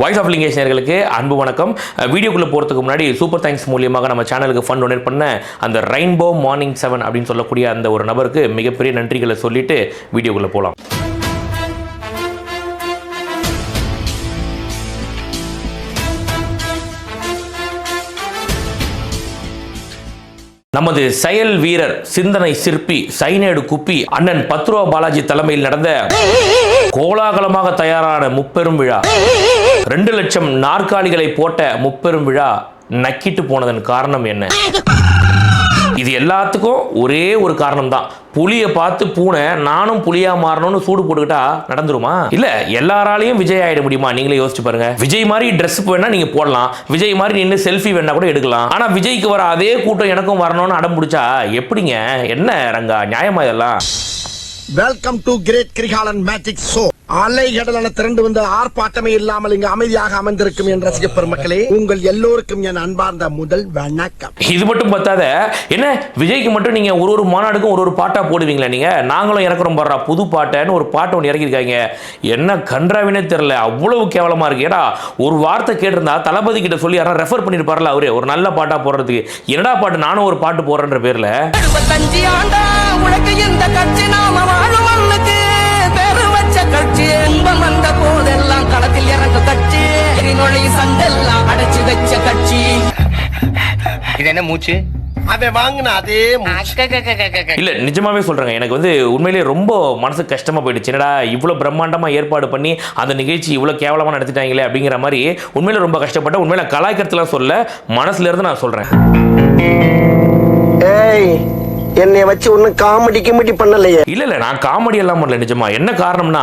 Voice of லிங்கேஷனர்களுக்கு அன்பு வணக்கம். வீடியோக்குள்ளே போகிறதுக்கு முன்னாடி சூப்பர் தேங்க்ஸ் மூலியமாக நம்ம சேனலுக்கு ஃபண்ட் டொனேட் பண்ண அந்த ரெயின்போ மார்னிங் செவன் அப்படின்னு சொல்லக்கூடிய அந்த ஒரு நபருக்கு மிகப்பெரிய நன்றிகளை சொல்லிட்டு வீடியோக்குள்ளே போகலாம் நமது செயல் வீரர் சிந்தனை சிற்பி சைனேடு குப்பி அண்ணன் பத்ருவா பாலாஜி தலைமையில் நடந்த கோலாகலமாக தயாரான முப்பெரும் விழா. ரெண்டு லட்சம் நாற்காலிகளை போட்ட முப்பெரும் விழா நக்கிட்டு போனதன் காரணம் என்ன? இது எல்லாத்துக்கும் ஒரே ஒரு காரணம் தான் புலியை பார்த்து பூனை நானும் புலியா மாறணும்னு சூடு போட்டுக்கிட்டா நடந்துருமா? இல்ல எல்லாராலையும் விஜய் ஆயிட முடியுமா? நீங்களே யோசிச்சு பாருங்க. விஜய் மாதிரி ட்ரெஸ் வேணா நீங்க போடலாம். விஜய் மாதிரி நின்று செல்ஃபி வேணா கூட எடுக்கலாம். ஆனா விஜய்க்கு வர அதே கூட்டம் எனக்கும் வரணும்னு அடம் பிடிச்சா எப்படிங்க? என்ன ரங்கா நியாயமா இதெல்லாம்? Welcome to great Kirikalan magic show அலைகடலான திரண்டு வந்த ஆர்ப்பாட்டமே இல்லாமல் இங்கு அமைதியாக அமர்ந்திருக்கும் என் ரசிக பெருமக்களே உங்கள் எல்லோருக்கும் என் அன்பார்ந்த முதல் வணக்கம். இது மட்டும் பத்தாத என்ன விஜய்க்கு மட்டும் நீங்க ஒரு ஒரு மாநாடுக்கும் ஒரு ஒரு பாட்டா போடுவீங்களா நீங்க? நாங்களும் இறக்குறோம் பாடுறா புது பாட்டைன்னு ஒரு பாட்டை ஒன்று இறக்கியிருக்காங்க. என்ன கன்றாவினே தெரியல அவ்வளவு கேவலமா இருக்கு. ஏடா ஒரு வார்த்தை கேட்டிருந்தா தளபதி கிட்ட சொல்லி யாரும் ரெஃபர் பண்ணிருப்பார்ல அவரு ஒரு நல்ல பாட்டா போடுறதுக்கு. என்னடா பாட்டு நானும் ஒரு பாட்டு போடுறேன்ற பேர்ல. கட்சி இன்பம் வந்த போதெல்லாம் களத்தில் இறங்க கட்சி. நொழி சண்டெல்லாம் அடைச்சு வச்ச கட்சி. இது என்ன மூச்சு? அவன் வாங்கின அதே. இல்ல நிஜமாவே சொல்றேங்க. எனக்கு வந்து உண்மையிலேயே ரொம்ப மனசு கஷ்டமா போயிடுச்சு. என்னடா இவ்வளவு பிரம்மாண்டமா ஏற்பாடு பண்ணி அந்த நிகழ்ச்சி இவ்வளவு கேவலமா நடத்திட்டாங்களே அப்படிங்கிற மாதிரி உண்மையில ரொம்ப கஷ்டப்பட்டேன். உண்மையில கலாய்க்கிறதுலாம் சொல்ல மனசுல இருந்து நான் சொல்றேன். ஏய் என்னை வச்சு ஒன்னும் காமெடி கிமெடி பண்ணலையே. இல்ல இல்ல நான் காமெடி எல்லாம் பண்ணல நிஜமா. என்ன காரணம்னா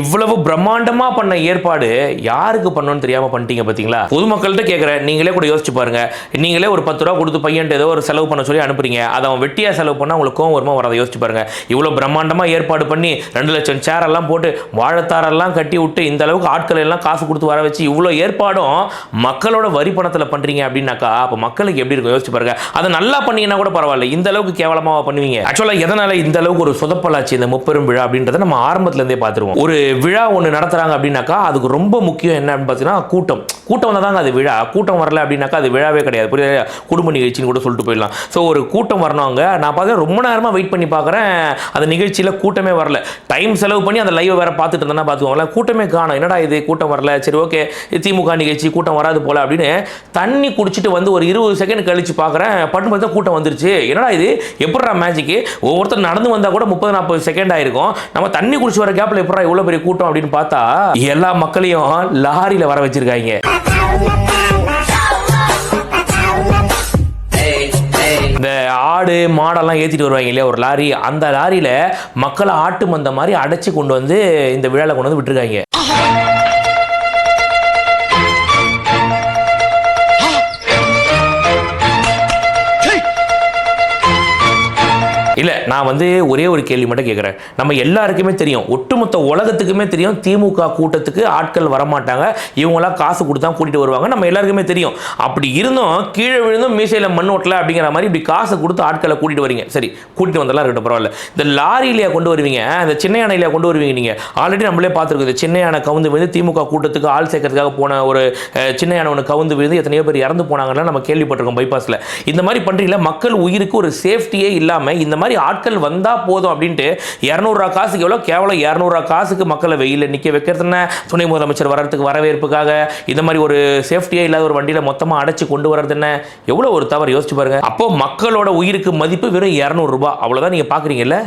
இவ்வளவு பிரம்மாண்டமா பண்ண ஏற்பாடு யாருக்கு பண்ணணும்னு தெரியாம பண்ணிட்டீங்க பாத்தீங்களா? பொதுமக்கள்கிட்ட கேட்கறேன் நீங்களே கூட யோசிச்சு பாருங்க. நீங்களே ஒரு பத்து ரூபா கொடுத்து பையன்ட்டு ஏதோ ஒரு செலவு பண்ண சொல்லி அனுப்புறீங்க. அதை அவன் வெட்டியா செலவு பண்ணா உங்களுக்கு கோவம் வருமா வரதை? யோசிச்சு பாருங்க. இவ்வளவு பிரம்மாண்டமா ஏற்பாடு பண்ணி ரெண்டு லட்சம் சேர் எல்லாம் போட்டு வாழைத்தாரெல்லாம் கட்டி விட்டு இந்த அளவுக்கு ஆட்கள் எல்லாம் காசு கொடுத்து வர வச்சு இவ்வளவு ஏற்பாடும் மக்களோட வரி பணத்துல பண்றீங்க அப்படின்னாக்கா அப்ப மக்களுக்கு எப்படி இருக்கும்? யோசிச்சு பாருங்க. அதை நல்லா பண்ணீங்கன்னா கூட பரவாயில்ல. இந்த அளவுக்கு கேவலமா பண்ணுவீங்க? ஆக்சுவலா எதனால இந்த அளவுக்கு ஒரு சொதப்பலாச்சு இந்த முப்பெரும் விழா அப்படின்றத நம்ம ஆரம்பத்துல இருந்தே பார்த்துருவோம். ஒரு விழா ஒன்று நடத்துறாங்க அப்படின்னாக்கா அதுக்கு ரொம்ப முக்கியம் என்னன்னு பார்த்தீங்கன்னா கூட்டம். கூட்டம் வந்தால் தாங்க அது விழா. கூட்டம் வரல அப்படின்னாக்கா அது விழாவே கிடையாது. புரியுது குடும்ப நிகழ்ச்சின்னு கூட சொல்லிட்டு போயிடலாம். ஸோ ஒரு கூட்டம் வரணும் நான் பார்த்தா ரொம்ப நேரமாக வெயிட் பண்ணி பார்க்குறேன் அந்த நிகழ்ச்சியில் கூட்டமே வரல. டைம் செலவு பண்ணி அந்த லைவை வேறு பார்த்துட்டு இருந்தேன்னா பார்த்துக்கோங்களேன் கூட்டமே காணும். என்னடா இது? கூட்டம் வரல. சரி ஓகே திமுக நிகழ்ச்சி கூட்டம் வராது போல அப்படின்னு தண்ணி குடிச்சிட்டு வந்து ஒரு இருபது செகண்ட் கழிச்சு பார்க்குறேன் பட்டு பார்த்தா கூட்டம் வந்துருச்சு. என்னடா இது? எப்படா மேஜிக்கு ஒவ்வொருத்தர் நடந்து வந்தால் கூட முப்பது நாற்பது செகண்ட் ஆயிருக்கும். நம்ம தண்ணி குடிச்சு வர கேப்பில் எப்படா இவ்வளோ பெரிய கூட்டம் அப்படின்னு பார்த்தா எல்லா மக்களையும் லாரியில் வர வச்சிருக்காங்க. இந்த ஆடு மாடெல்லாம் ஏற்றிட்டு வருவாங்க இல்லையா ஒரு லாரி. அந்த லாரியில் மக்களை ஆட்டு மந்த மாதிரி அடைச்சி கொண்டு வந்து இந்த விழாவில் கொண்டு வந்து விட்டுருக்காங்க. நான் வந்து ஒரே ஒரு கேள்வி மட்டும் கேட்குறேன் நம்ம எல்லாருக்குமே தெரியும். ஒட்டுமொத்த உலகத்துக்குமே தெரியும். திமுக கூட்டத்துக்கு ஆட்கள் வரமாட்டாங்க. இவங்களாம் காசு கொடுத்தா கூட்டிட்டு வருவாங்க. நம்ம எல்லாருக்குமே தெரியும். அப்படி இருந்தும் கீழே விழுந்தும் மீசையில் மண் ஓட்டல அப்படிங்கிற மாதிரி இப்படி காசு கொடுத்து ஆட்களை கூட்டிட்டு வரீங்க. சரி கூட்டிட்டு வந்தாலும் இருக்கட்டும் பரவாயில்ல. இந்த லாரியிலேயே கொண்டு வருவீங்க? இந்த சின்ன யானையிலேயே கொண்டு வருவீங்க நீங்கள் ஆல்ரெடி நம்மளே பார்த்துருக்கோம். இந்த சின்ன யானை கவுந்து விழுந்து திமுக கூட்டத்துக்கு ஆள் சேர்க்கறதுக்காக போன ஒரு சின்ன யானை ஒன்று கவுந்து விழுந்து எத்தனையோ பேர் இறந்து போனாங்கன்னா நம்ம கேள்விப்பட்டிருக்கோம் பைபாஸில் இந்த மாதிரி பண்ணுறீங்களா மக்கள் உயிருக்கு ஒரு சேஃப்டியே இல்லாமல் இந்த மாதிரி ஆட்கள் வந்தால் போதும் அப்படின்ட்டு இரநூறுவா காசுக்கு எவ்வளோ கேவலம் இரநூறுவா காசுக்கு மக்களை வெயிலில் நிற்க வைக்கிறதுனா துணை முதலமைச்சர் வர்றதுக்கு வரவேற்புக்காக இந்த மாதிரி ஒரு சேஃப்டியே இல்லாத ஒரு வண்டியில் மொத்தமாக அடைச்சு கொண்டு வர்றது என்ன? எவ்வளோ ஒரு தவறு? யோசிச்சு பாருங்க. அப்போ மக்களோட உயிருக்கு மதிப்பு வெறும் இரநூறுபா அவ்வளோதான் நீங்கள் பார்க்குறீங்கல்ல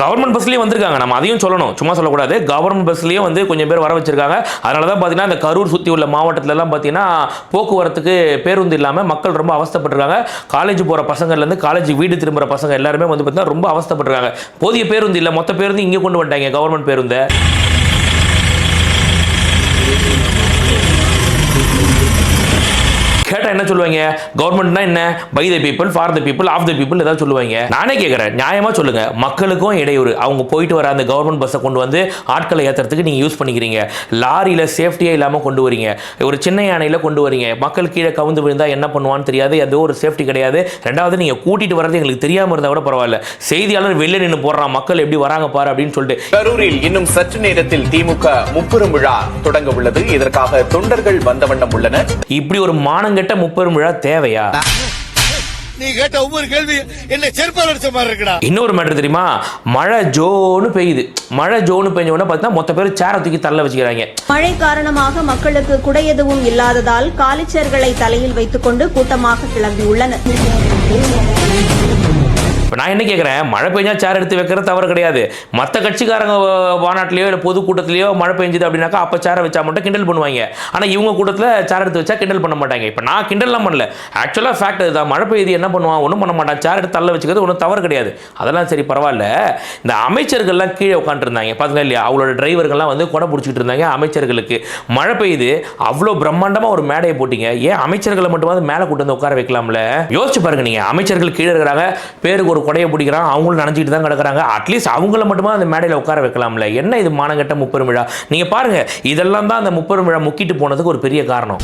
கவர்மெண்ட் பஸ்லேயே வந்திருக்காங்க. நம்ம அதையும் சொல்லணும். சும்மா சொல்லக்கூடாது. கவர்மெண்ட் பஸ்லேயே வந்து கொஞ்சம் பேர் வர வச்சிருக்காங்க. அதனால தான் பார்த்தீங்கன்னா இந்த கரூர் சுற்றி உள்ள மாவட்டத்திலலாம் பார்த்தீங்கன்னா போக்குவரத்துக்கு பேருந்து இல்லாமல் மக்கள் ரொம்ப அவஸ்தைப்பட்டிருக்காங்க. காலேஜ் போகிற பசங்கள்லேருந்து காலேஜ் வீடு திரும்புகிற பசங்க எல்லாருமே வந்து பார்த்தீங்கன்னா ரொம்ப அவஸ்தைப்பட்டிருக்காங்க. போதிய பேருந்து இல்லை. மொத்த பேருந்து இங்கே கொண்டு வந்துட்டாங்க கவர்மெண்ட் பேருந்தை. கேட்டா என்ன சொல்லுவாங்க? கவர்மெண்ட்னா என்ன? By the people for the people of the people ஏதாவது சொல்லுவாங்க. நானே கேட்குறேன் நியாயமா சொல்லுங்க. மக்களுக்கும் இடையூறு. அவங்க போயிட்டு வர அந்த கவர்மெண்ட் பஸ்ஸை கொண்டு வந்து ஆட்களை ஏத்துறதுக்கு நீங்க யூஸ் பண்ணிக்கிறீங்க. லாரியில சேஃப்டியே இல்லாம கொண்டு வரீங்க. ஒரு சின்ன யானையில கொண்டு வரீங்க. மக்கள் கீழே கவுந்து விழுந்தா என்ன பண்ணுவான்னு தெரியாது. அது ஒரு சேஃப்டி கிடையாது. ரெண்டாவது நீங்க கூட்டிட்டு வர்றது எங்களுக்கு தெரியாம இருந்தா கூட பரவாயில்ல. செய்தியாளர் வெளில நின்று போடுறான். மக்கள் எப்படி வராங்க பாரு அப்படின்னு சொல்லிட்டு. கரூரில் இன்னும் சற்று நேரத்தில் திமுக முப்பெரும் விழா தொடங்க உள்ளது. இதற்காக தொண்டர்கள் வந்த வண்ணம் உள்ளனர். இப்படி ஒரு மானங்கெட்ட முப்பெரும் விழா தேவையா? நீ கேட்ட ஒவ்வொரு கேள்வி என்ன செருப்பால் அடிச்ச மாதிரி இருக்குடா. இன்னொரு மேட்டர் தெரியுமா? மழை ஜோன்னு பெய்யுது. மழை ஜோன்னு பெஞ்ச உடனே பார்த்தீங்கன்னா மொத்த பேர் சேரை தூக்கி தள்ள வச்சுக்கிறாங்க. மழை காரணமாக மக்களுக்கு குடை எதுவும் இல்லாததால் காலிச்சேர்களை தலையில் வைத்துக்கொண்டு கூட்டமாக கிளம்பியுள்ளனர். இப்போ நான் என்ன கேட்குறேன் மழை பெஞ்சா சேர் எடுத்து வைக்கிறது தவறு கிடையாது. மற்ற கட்சிக்காரங்க மாநாட்டிலையோ இல்லை பொதுக்கூட்டத்திலையோ மழை பெஞ்சுது அப்படின்னாக்கா அப்போ சேரை வச்சா மட்டும் கிண்டல் பண்ணுவாங்க. ஆனால் இவங்க கூட்டத்தில் சேர் எடுத்து வச்சா கிண்டல் பண்ண மாட்டாங்க. இப்போ நான் கிண்டல்லாம் பண்ணல. ஆக்சுவலாக ஃபேக்ட் இதுதான் மழை பெய்யுது என்ன பண்ணுவான்? ஒன்றும் பண்ண மாட்டான். சேர் எடுத்து தள்ள வச்சுக்கிறது ஒன்றும் தவறு கிடையாது. அதெல்லாம் சரி பரவாயில்ல. இந்த அமைச்சர்கள்லாம் கீழே உட்காந்துருந்தாங்க பார்த்தீங்களா இல்லையா? அவங்களோட டிரைவர்கள்லாம் வந்து கொடை பிடிச்சிட்டு இருந்தாங்க அமைச்சர்களுக்கு. மழை பெய்யுது. அவ்வளோ பிரம்மாண்டமாக ஒரு மேடையை போட்டிங்க. ஏன் அமைச்சர்களை மட்டுமாவது மேலே கூட்டு வந்து உட்கார வைக்கலாம்ல? யோசிச்சு பாருங்க நீங்கள் அமைச்சர்கள் கீழே இருக்கிறாங்க. பேருக்கு ஒரு கொடையை பிடிக்கிறான் அவங்களும் நினைச்சிட்டு தான் கிடக்கிறாங்க. அட்லீஸ்ட் அவங்கள மட்டுமா அந்த மேடையில் உட்கார வைக்கலாம்ல? என்ன இது மானங்கட்ட முப்பெரும் விழா? நீங்கள் பாருங்க இதெல்லாம் தான் அந்த முப்பெரும் விழா முக்கிட்டு போனதுக்கு ஒரு பெரிய காரணம்.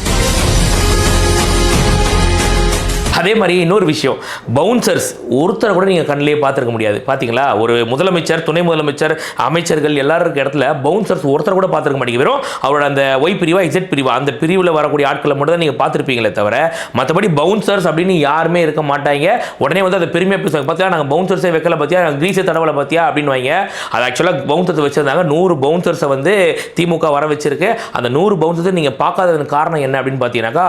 அதே மாதிரி இன்னொரு விஷயம். பவுன்சர்ஸ் ஒருத்தரை கூட நீங்கள் கண்ணிலேயே பார்த்துருக்க முடியாது. பார்த்தீங்களா ஒரு முதலமைச்சர் துணை முதலமைச்சர் அமைச்சர்கள் எல்லாரும் இருக்க இடத்துல பவுன்சர்ஸ் ஒருத்தர் கூட பார்த்துருக்க மாட்டேங்க வெறும் அவரோட அந்த ஒய் பிரிவா இசட் பிரிவா அந்த பிரிவில் வரக்கூடிய ஆட்களை மட்டும் தான் நீங்கள் பார்த்துருப்பீங்களே தவிர மற்றபடி பவுன்சர்ஸ் அப்படின்னு யாருமே இருக்க மாட்டாங்க. உடனே வந்து அதை பெருமையாக பேசுவாங்க. பார்த்தியா நாங்கள் பவுன்சர்ஸே வைக்கல பார்த்தியா நாங்கள் கிரீஸை தடவலை பார்த்தியா அப்படின்னு வைங்க. அது ஆக்சுவலாக பவுன்சர்ஸ் வச்சிருந்தாங்க. நூறு பவுன்சர்ஸை வந்து திமுக வர வச்சிருக்கு. அந்த நூறு பவுன்சர்ஸை நீங்கள் பார்க்காததுக்கு காரணம் என்ன அப்படின்னு பார்த்தீங்கன்னாக்கா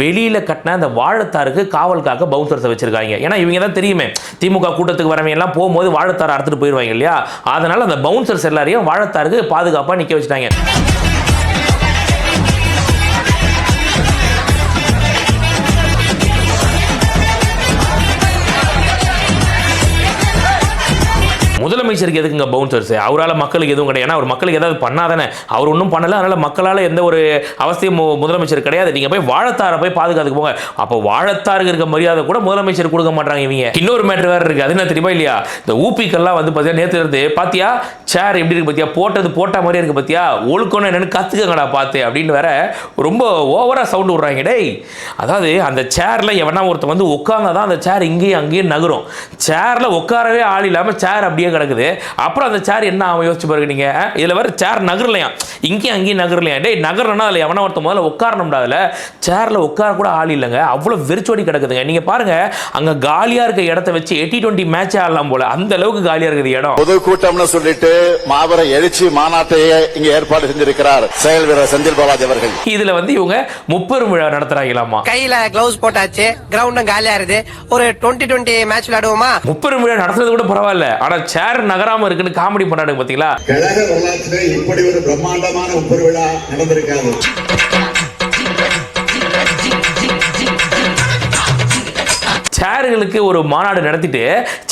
வெளியில் கட்டின அந்த வாழைத்தாருக்கு காவல் காக்க பவுன்சர்ஸை வச்சிருக்காங்க. ஏன்னா இவங்க தான் தெரியுமே திமுக கூட்டத்துக்கு வரவங்க எல்லாம் போகும்போது வாழைத்தாரை அறுத்துட்டு போயிடுவாங்க இல்லையா? அதனால அந்த பவுன்சர்ஸ் எல்லாரையும் வாழைத்தாருக்கு பாதுகாப்பாக நிற்க வச்சுட்டாங்க. முதலமைச்சருக்கு எதுக்குங்க பவுன்சர்ஸ் அவரால் மக்களுக்கு எதுவும் கிடையாது. ஏன்னா அவர் மக்களுக்கு ஏதாவது பண்ணாதானே? அவர் ஒன்றும் பண்ணலை. அதனால் மக்களால் எந்த ஒரு அவசியம் மு- முதலமைச்சர் கிடையாது. நீங்கள் போய் வாழத்தாரை போய் பாதுகாத்துக்கு போங்க. அப்போ வாழத்தாருக்கு இருக்க மரியாதை கூட முதலமைச்சர் கொடுக்க மாட்டாங்க இவங்க. இன்னொரு மேட்டர் வேறு இருக்குது அது என்ன தெரியுமா இல்லையா? இந்த ஊப்பிக்கெல்லாம் வந்து பார்த்தீங்கன்னா நேற்று இருந்து பார்த்தியா சேர் எப்படி இருக்குது பார்த்தியா போட்டது போட்ட மாதிரி இருக்குது பார்த்தியா ஒழுக்கணும் என்னென்னு கற்றுக்கங்கடா பார்த்து அப்படின்னு வேற ரொம்ப ஓவராக சவுண்ட் விட்றாங்க. டேய் அதாவது அந்த சேரில் எவனா ஒருத்தன் வந்து உட்காந்தா தான் அந்த சேர் இங்கேயும் அங்கேயும் நகரும். சேரில் உட்காரவே ஆள் இல்லாமல் சேர் அப்படியே கிடக்குது. அப்புறம் அந்த சேர் என்ன ஆகும்? யோசிச்சு பாருங்க நீங்க. இதுல வேற சேர் நகரலையா? இங்கேயும் அங்கேயும் நகரலையா? டேய் நகரனா அதுல எவனா ஒருத்தன் முதல்ல உட்காரணும்டா அதுல. சேர்ல உட்கார கூட ஆள் இல்லைங்க. அவ்வளவு வெறிச்சோடி கிடக்குதுங்க. நீங்க பாருங்க அங்க காலியா இருக்க இடத்த வச்சு எட்டி டுவெண்ட்டி மேட்ச் ஆடலாம் போல. அந்த அளவுக்கு காலியா இருக்குது இடம். பொதுக்கூட்டம்னு சொல்லிட்டு மாபெரும் எழுச்சி மாநாட்டையே இங்க ஏற்பாடு செஞ்சிருக்கிறார் செயல் வீரர் செந்தில் பாலாஜி அவர்கள். இதுல வந்து இவங்க முப்பெரும் விழா நடத்துறாங்களாமா? கையில கிளவுஸ் போட்டாச்சு கிரவுண்டும் காலியா இருக்குது. ஒரு டுவெண்ட்டி டுவெண்ட்டி மேட்ச் விளையாடுவோமா? முப்பெரும் விழா நடத்துறது கூட பரவாயில்ல. ஆனா சேர் நகராம இருக்குன்னு காமெடி பண்ணாடுங்க பாத்தீங்களா? கழக வரலாற்றிலே இப்படி ஒரு பிரம்மாண்டமான உப்பர் விழா நடந்திருக்காது. சேர்களுக்கு ஒரு மாநாடு நடத்திட்டு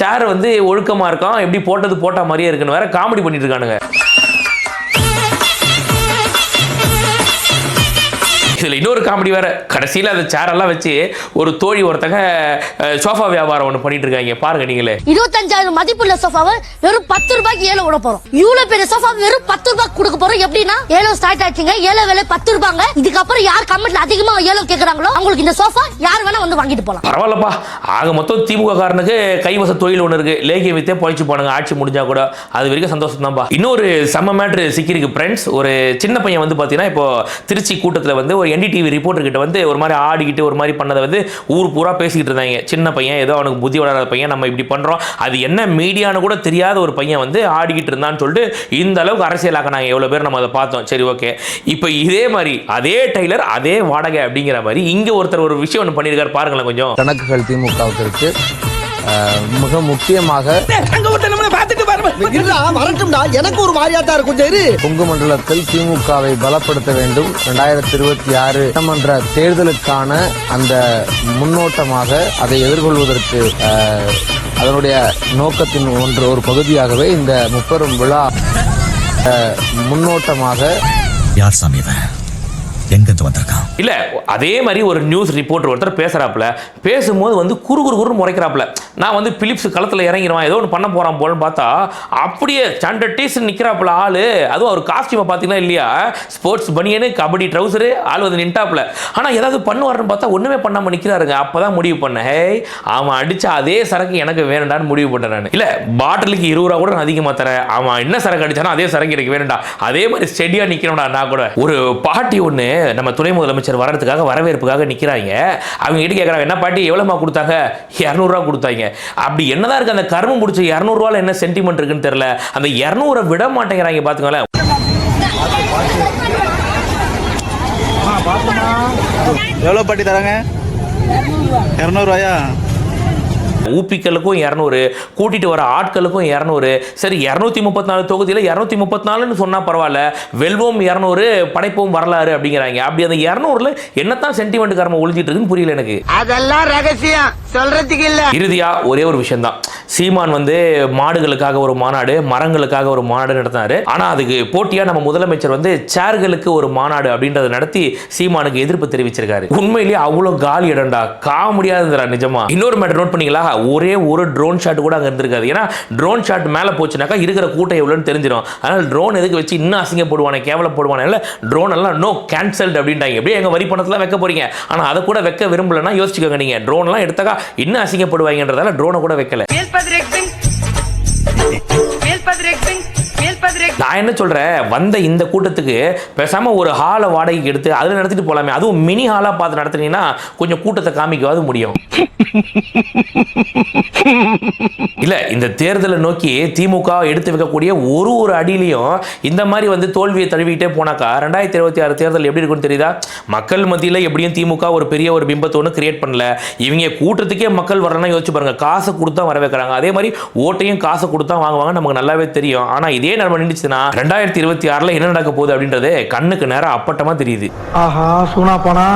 சேர் வந்து ஒழுக்கமா இருக்கும் எப்படி போட்டது போட்ட மாதிரியே இருக்குன்னு வேற காமெடி பண்ணிட்டு இருக்கானுங்க. இதுல இன்னொரு காமெடி வேற. கடைசியில அந்த சேர் எல்லாம் வச்சு ஒரு தோழி ஒருத்தங்க சோஃபா வியாபாரம் ஒன்று பண்ணிட்டு இருக்காங்க. பாருங்க நீங்களே. இருபத்தஞ்சாயிரம் மதிப்புள்ள சோஃபாவை வெறும் பத்து ரூபாய்க்கு ஏழை விட போறோம். இவ்வளவு பெரிய சோஃபா வெறும் பத்து ரூபாய்க்கு கொடுக்க போறோம். எப்படின்னா ஏழோ ஸ்டார்ட் ஆச்சுங்க. ஏழை விலை பத்து ரூபாங்க. இதுக்கப்புறம் யார் கமெண்ட்ல அதிகமா ஏழோ கேக்குறாங்களோ அவங்களுக்கு இந்த சோஃபா யார் வேணா வந்து வாங்கிட்டு போலாம். பரவாயில்லப்பா. ஆக மொத்தம் திமுக காரனுக்கு கைவச தொழில் ஒன்று இருக்கு. லேகிய வித்தே பொழைச்சு போனாங்க. ஆட்சி முடிஞ்சா கூட அது வரைக்கும் சந்தோஷம் தான்ப்பா இன்னொரு செம்ம மேட்ரு சிக்கிருக்கு ஃப்ரெண்ட்ஸ் ஒரு சின்ன பையன் வந்து பார்த்தீங்கன்னா இப்போ திருச்சி கூட்டத்தில் வந்து ஒரு என்டிடிவி ரிப்போர்ட்டர் கிட்ட வந்து ஒரு மாதிரி ஆடிக்கிட்டு ஒரு மாதிரி பண்ணதை வந்து ஊர் பூரா பேசிக்கிட்டு இருந்தாங்க. சின்ன பையன் ஏதோ அவனுக்கு புத்தி வளராத பையன் நம்ம இப்படி பண்ணுறோம் அது என்ன மீடியான்னு கூட தெரியாத ஒரு பையன் வந்து ஆடிக்கிட்டு இருந்தான்னு சொல்லிட்டு இந்த அளவுக்கு அரசியலாக்கினாங்க. எவ்வளோ பேர் நம்ம அதை பார்த்தோம். சரி ஓகே. இப்போ இதே மாதிரி அதே டெய்லர் அதே வாடகை அப்படிங்கிற மாதிரி இங்கே ஒருத்தர் ஒரு விஷயம் ஒன்று பண்ணியிருக்காரு. பாருங்களேன் கொஞ்சம். கணக்குகள் திமுகவுக்கு இருக்குது மிக முக்கியமாக இல்ல வரட்டும்டா. எனக்கு ஒரு மாதிரியாத்தா இருக்கும் இரு கொங்கு மண்டலத்தில் திமுகவை பலப்படுத்த வேண்டும். இரண்டாயிரத்தி இருபத்தி ஆறு சட்டமன்ற தேர்தலுக்கான அந்த முன்னோட்டமாக அதை எதிர்கொள்வதற்கு அதனுடைய நோக்கத்தின் ஒன்று ஒரு பகுதியாகவே இந்த முப்பெரும் விழா முன்னோட்டமாக யார் சாமி இவன் வந்திருக்கான்? இல்ல அதே மாதிரி ஒரு நியூஸ் ரிப்போர்ட்டர் ஒருத்தர் பேசுறாப்புல பேசும்போது வந்து குறு குறு குறுன்னு முறைக்கிறாப்புல. நான் வந்து பிலிப்ஸ் களத்தில் இறங்கிடுவான் ஏதோ ஒன்று பண்ண போறான் போலன்னு பார்த்தா அப்படியே ஸ்டாண்டர்ட் டீஸ் நிற்கிறாப்புல ஆளு. அதுவும் அவர் காஸ்டியூமை பார்த்தீங்கன்னா இல்லையா? ஸ்போர்ட்ஸ் பனியனு கபடி ட்ரௌசரு ஆள் வந்து நின்ட்டாப்புல. ஆனால் ஏதாவது பண்ணுவார்னு பார்த்தா ஒண்ணுமே பண்ணாம அப்போ தான் முடிவு பண்ணேன். ஹேய் அவன் அடிச்ச அதே சரக்கு எனக்கு வேணும்டான்னு முடிவு பண்ணுறேன் நான். இல்லை பாட்டிலுக்கு இருபது ரூபா கூட நான் அதிகமாக தரேன். அவன் என்ன சரக்கு அடித்தானோ அதே சரக்கு எனக்கு வேணும்டா. அதே மாதிரி ஸ்டெடியாக நிற்கிறோம்டா நான் கூட. ஒரு பாட்டி ஒன்று நம்ம துணை முதலமைச்சர் வர்றதுக்காக வரவேற்புக்காக நிற்கிறாங்க அவங்க கிட்ட கேட்கறாங்க என்ன பாட்டி எவ்வளவுமா கொடுத்தாங்க? இரநூறுவா கொடுத்தாங்க. அப்படி என்னதான் இருக்குது அந்த கரும்பு முடிச்ச இரநூறுவால என்ன சென்டிமெண்ட் இருக்குன்னு தெரியல. அந்த இரநூறை விட மாட்டேங்கிறாங்க பார்த்துக்கோங்களேன் எவ்வளவு பாட்டி தராங்க? இரநூறுவாயா? ஊப்பிக்களுக்கும் இரநூறு கூட்டிட்டு வர ஆட்களுக்கும் இரநூறு. சரி இரநூத்தி முப்பத்தி நாலு தொகுதியில் இரநூத்தி முப்பத்தி நாலுன்னு சொன்னால் பரவாயில்ல வெல்வோம் இரநூறு படைப்போம் வரலாறு அப்படிங்கிறாங்க. அப்படி அந்த இரநூறுல என்னத்தான் சென்டிமெண்ட் காரமா ஒழிஞ்சிட்டு இருக்குன்னு புரியல எனக்கு. அதெல்லாம் ரகசியம். சொல்றதுக்கு இல்ல. இறுதியா ஒரே ஒரு விஷயம் தான் சீமான் வந்து மாடுகளுக்காக ஒரு மாநாடு மரங்களுக்காக ஒரு மாநாடு நடத்தினாரு. ஆனா அதுக்கு போட்டியா நம்ம முதலமைச்சர் வந்து சேர்களுக்கு ஒரு மாநாடு அப்படின்றத நடத்தி சீமானுக்கு எதிர்ப்பு தெரிவிச்சிருக்காரு. உண்மையிலேயே அவ்வளவு காலி இடம்டா. கா முடியாதுடா நிஜமா. இன்னொரு மேட்டர் நோட் பண்ணீங்களா? ஒரே ஒரு ட்ரோன் ஷாட் கூட அங்கே இருந்திருக்காது. ஏன்னா ட்ரோன் ஷாட் மேலே போச்சுனாக்கா இருக்கிற கூட்டம் எவ்வளோன்னு தெரிஞ்சிடும் அதனால் ட்ரோன் எதுக்கு வச்சு இன்னும் அசிங்கப்படுவானே கேவலப்படுவானே? இல்லை ட்ரோன் எல்லாம் நோ கேன்சல்டு அப்படின்ட்டாங்க. எப்படியும் எங்கள் வரி பணத்தெல்லாம் வைக்க போறீங்க? ஆனால் அதை கூட வைக்க விரும்பலன்னா யோசிச்சுக்கோங்க நீங்கள் ட்ரோன்லாம் எடுத்தாக்கா இன்னும் அசிங்கப்படுவாங்கன்றதால ட்ரோனை கூட வைக்கல. நான் என்ன சொல்றேன்? வந்த இந்த கூட்டத்துக்கு பேசாம ஒரு ஹாலை வாடகைக்கு எடுத்து அதில் நடத்திட்டு போலாமே. அதுவும் மினி ஹாலா பார்த்து நடத்துனீங்கன்னா கொஞ்சம் கூட்டத்தை காமிக்கவாது முடியும். இல்ல இந்த தேர்தலை நோக்கி திமுக எடுத்து வைக்கக்கூடிய ஒரு ஒரு அடியிலையும் இந்த மாதிரி வந்து தோல்வியை தழுவிக்கிட்டே போனாக்கா ரெண்டாயிரத்தி இருபத்தி ஆறு தேர்தல் எப்படி இருக்கும்னு தெரியுதா? மக்கள் மத்தியில் எப்படியும் திமுக ஒரு பெரிய ஒரு பிம்பத்தை ஒன்று கிரியேட் பண்ணல. இவங்க கூட்டத்துக்கே மக்கள் வரலன்னா யோசிச்சு பாருங்க. காசு கொடுத்தா வர வைக்கிறாங்க அதே மாதிரி ஓட்டையும் காசு கொடுத்தா வாங்குவாங்க நமக்கு நல்லாவே தெரியும். ஆனா இதே நம்ம பண்ணிடுச்சுன்னா ரெண்டாயிரத்தி இருபத்தி ஆறுல என்ன நடக்க போகுது அப்படின்றது கண்ணுக்கு நேரம் அப்பட்டமா தெரியுது. ஆஹா சூனா போனா.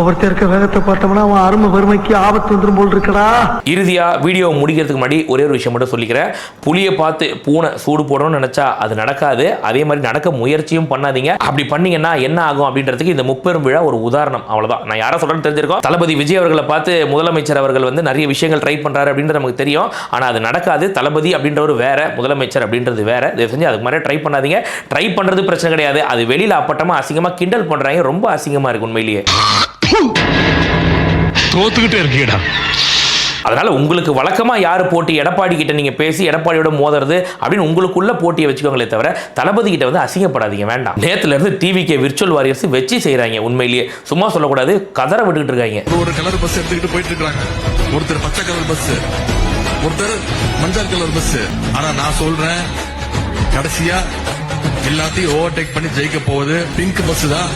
ஒவ்வொருத்தருக்க வேகத்தை பார்த்தோம்னா அவன் அருமை வறுமைக்கு ஆபத்து வந்துடும் போல் இருக்கடா. இறுதியா வீடியோ முடிக்கிறதுக்கு முன்னாடி ஒரே ஒரு விஷயம் மட்டும் சொல்லிக்கிறேன். புளியை பார்த்து பூனை சூடு போடணும்னு நினைச்சா அது நடக்காது. அதே மாதிரி நடக்க முயற்சியும் பண்ணாதீங்க. அப்படி பண்ணீங்கன்னா என்ன ஆகும் அப்படின்றதுக்கு இந்த முப்பெரும் விழா ஒரு உதாரணம். அவ்வளவுதான். நான் யாரை சொல்றேன்னு தெரிஞ்சிருக்கோம். தளபதி விஜய் அவர்களை பார்த்து முதலமைச்சர் அவர்கள் வந்து நிறைய விஷயங்கள் ட்ரை பண்றாரு அப்படின்றது நமக்கு தெரியும். ஆனா அது நடக்காது. தளபதி அப்படின்றவர் வேற முதலமைச்சர் அப்படின்றது வேற. தயவு செஞ்சு அதுக்கு மாதிரி ட்ரை பண்ணாதீங்க. ட்ரை பண்றது பிரச்சனை கிடையாது. அது வெளியில அப்பட்டமா அசிங்கமா கிண்டல் பண்றாங்க. ரொம்ப அசிங்கமா இருக்கு உண்மையிலேயே. தோத்துக்கிட்டே இருக்கீடா அதனால உங்களுக்கு வழக்கமா யார் போட்டி எடப்பாடி கிட்ட நீங்க பேசி எடப்பாடியோட மோதுறது அப்படின்னு உங்களுக்குள்ள போட்டியை வச்சுக்கோங்களே தவிர தளபதி கிட்ட வந்து அசிங்கப்படாதீங்க வேண்டாம். நேத்துல இருந்து டிவிக்கு விர்ச்சுவல் வாரியர்ஸ் வச்சு செய்றாங்க உண்மையிலேயே. சும்மா சொல்லக்கூடாது கதற விட்டுக்கிட்டு இருக்காங்க. ஒரு கலர் பஸ் எடுத்துக்கிட்டு போயிட்டு இருக்காங்க ஒருத்தர் பச்சை கலர் பஸ் ஒருத்தர் மஞ்சள் கலர் பஸ் ஆனா நான் சொல்றேன் கடைசியா எல்லாத்தையும் ஓவர்டேக் பண்ணி ஜெயிக்க போகுது. பிங்க் பஸ் தான்.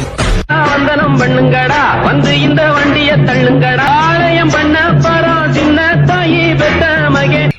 வந்தனம் பண்ணுங்கடா. வந்து இந்த வண்டிய தள்ளுங்கடா. ஆலயம் பண்ண பரம் சின்ன தாயி பெத்த மகே.